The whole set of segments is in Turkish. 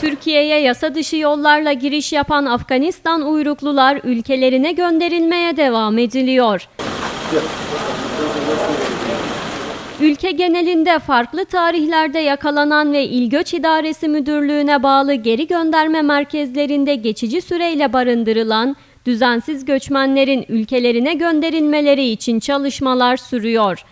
Türkiye'ye yasa dışı yollarla giriş yapan Afganistan uyruklular ülkelerine gönderilmeye devam ediliyor. Ülke genelinde farklı tarihlerde yakalanan ve İl Göç İdaresi Müdürlüğü'ne bağlı geri gönderme merkezlerinde geçici süreyle barındırılan düzensiz göçmenlerin ülkelerine gönderilmeleri için çalışmalar sürüyor.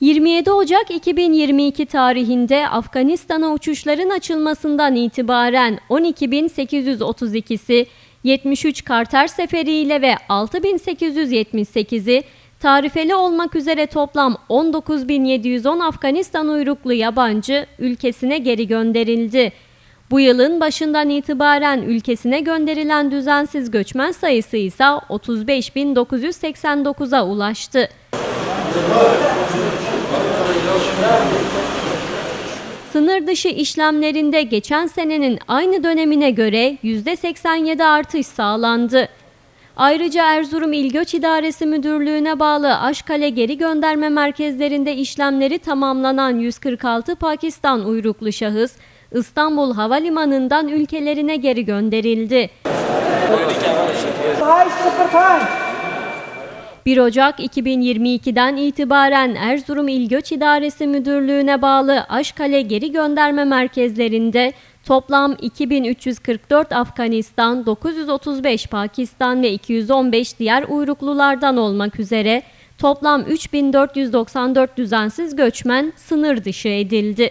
27 Ocak 2022 tarihinde Afganistan'a uçuşların açılmasından itibaren 12.832'si 73 karter seferiyle ve 6.878'i tarifeli olmak üzere toplam 19.710 Afganistan uyruklu yabancı ülkesine geri gönderildi. Bu yılın başından itibaren ülkesine gönderilen düzensiz göçmen sayısı ise 35.989'a ulaştı. Sınır dışı işlemlerinde geçen senenin aynı dönemine göre %87 artış sağlandı. Ayrıca Erzurum İl Göç İdaresi Müdürlüğü'ne bağlı Aşkale geri gönderme merkezlerinde işlemleri tamamlanan 146 Pakistan uyruklu şahıs İstanbul Havalimanı'ndan ülkelerine geri gönderildi. 1 Ocak 2022'den itibaren Erzurum İl Göç İdaresi Müdürlüğü'ne bağlı Aşkale geri gönderme merkezlerinde toplam 2344 Afganistan, 935 Pakistan ve 215 diğer uyruklulardan olmak üzere toplam 3494 düzensiz göçmen sınır dışı edildi.